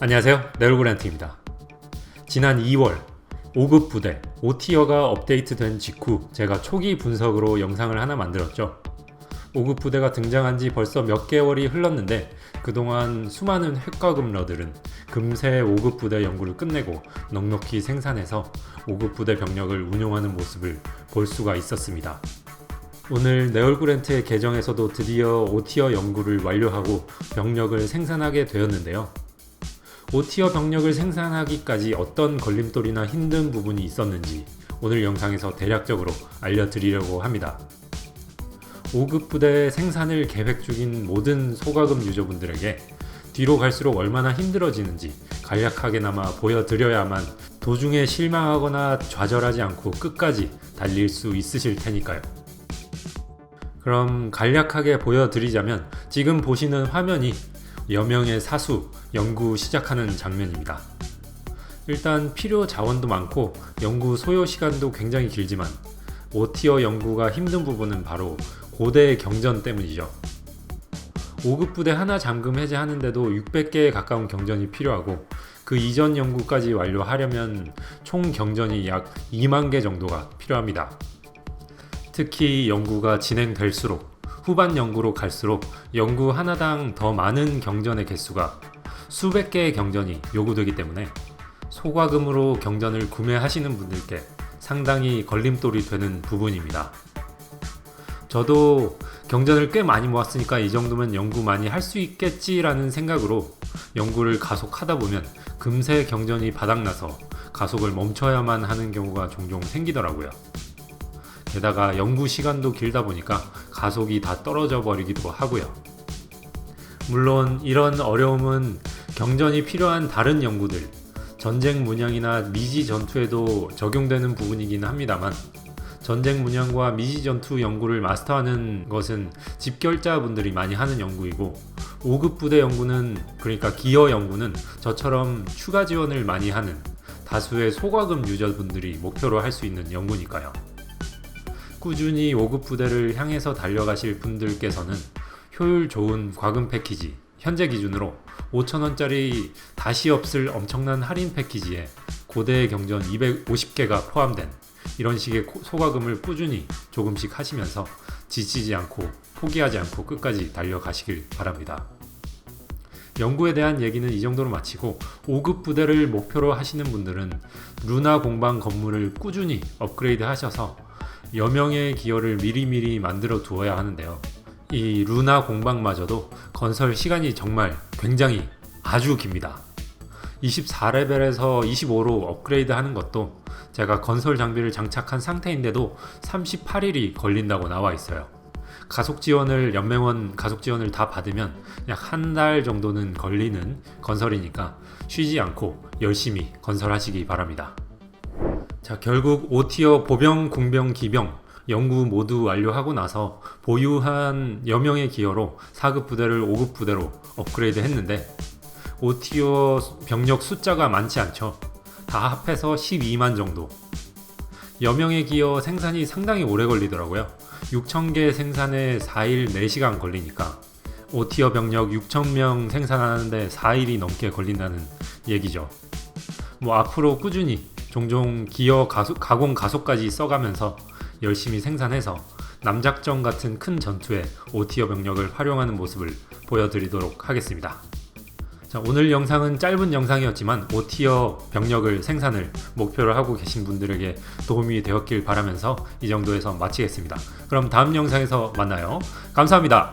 안녕하세요. 네올그랜트입니다. 지난 2월 5급 부대 5티어가 업데이트된 직후 제가 초기 분석으로 영상을 하나 만들었죠. 5급 부대가 등장한 지 벌써 몇 개월이 흘렀는데 그동안 수많은 핵과금러들은 금세 5급 부대 연구를 끝내고 넉넉히 생산해서 5급 부대 병력을 운용하는 모습을 볼 수가 있었습니다. 오늘 네올그랜트의 계정에서도 드디어 5티어 연구를 완료하고 병력을 생산하게 되었는데요. 5티어 병력을 생산하기까지 어떤 걸림돌이나 힘든 부분이 있었는지 오늘 영상에서 대략적으로 알려드리려고 합니다. 5급 부대 생산을 계획 중인 모든 소가금 유저분들에게 뒤로 갈수록 얼마나 힘들어지는지 간략하게나마 보여드려야만 도중에 실망하거나 좌절하지 않고 끝까지 달릴 수 있으실 테니까요. 그럼 간략하게 보여드리자면 지금 보시는 화면이 여명의 사수 연구 시작하는 장면입니다. 일단 필요 자원도 많고 연구 소요 시간도 굉장히 길지만 5티어 연구가 힘든 부분은 바로 고대 경전 때문이죠. 5급 부대 하나 잠금 해제하는데도 600개에 가까운 경전이 필요하고 그 이전 연구까지 완료하려면 총 경전이 약 2만 개 정도가 필요합니다. 특히 연구가 진행될수록 후반 연구로 갈수록 연구 하나당 더 많은 경전의 개수가 수백 개의 경전이 요구되기 때문에 소과금으로 경전을 구매하시는 분들께 상당히 걸림돌이 되는 부분입니다. 저도 경전을 꽤 많이 모았으니까 이 정도면 연구 많이 할 수 있겠지라는 생각으로 연구를 가속하다 보면 금세 경전이 바닥나서 가속을 멈춰야만 하는 경우가 종종 생기더라고요. 게다가 연구 시간도 길다 보니까 가속이 다 떨어져 버리기도 하고요. 물론 이런 어려움은 경전이 필요한 다른 연구들, 전쟁 문양이나 미지 전투에도 적용되는 부분이긴 합니다만 전쟁 문양과 미지 전투 연구를 마스터하는 것은 집결자분들이 많이 하는 연구이고 5급 부대 연구는 그러니까 기어 연구는 저처럼 추가 지원을 많이 하는 다수의 소과금 유저분들이 목표로 할 수 있는 연구니까요. 꾸준히 5급 부대를 향해서 달려가실 분들께서는 효율 좋은 과금 패키지 현재 기준으로 5천원짜리 다시 없을 엄청난 할인 패키지에 고대 경전 250개가 포함된 이런 식의 소과금을 꾸준히 조금씩 하시면서 지치지 않고 포기하지 않고 끝까지 달려가시길 바랍니다. 연구에 대한 얘기는 이 정도로 마치고 5급 부대를 목표로 하시는 분들은 루나 공방 건물을 꾸준히 업그레이드 하셔서 여명의 기여를 미리미리 만들어 두어야 하는데요. 이 루나 공방마저도 건설 시간이 정말 굉장히 아주 깁니다. 24레벨에서 25로 업그레이드 하는 것도 제가 건설 장비를 장착한 상태인데도 38일이 걸린다고 나와 있어요. 가속 지원을 연맹원 가속 지원을 다 받으면 약 한 달 정도는 걸리는 건설이니까 쉬지 않고 열심히 건설하시기 바랍니다. 자, 결국 5티어 보병, 궁병, 기병 연구 모두 완료하고 나서 보유한 여명의 기여로 4급 부대를 5급 부대로 업그레이드 했는데 5티어 병력 숫자가 많지 않죠. 다 합해서 12만 정도. 여명의 기여 생산이 상당히 오래 걸리더라고요. 6,000개 생산에 4일 4시간 걸리니까 5티어 병력 6,000명 생산하는데 4일이 넘게 걸린다는 얘기죠. 뭐 앞으로 꾸준히 종종 기어 가속, 가공 가속까지 써가면서 열심히 생산해서 남작전 같은 큰 전투에 5티어 병력을 활용하는 모습을 보여드리도록 하겠습니다. 자, 오늘 영상은 짧은 영상이었지만 5티어 병력을 생산을 목표로 하고 계신 분들에게 도움이 되었길 바라면서 이 정도에서 마치겠습니다. 그럼 다음 영상에서 만나요. 감사합니다.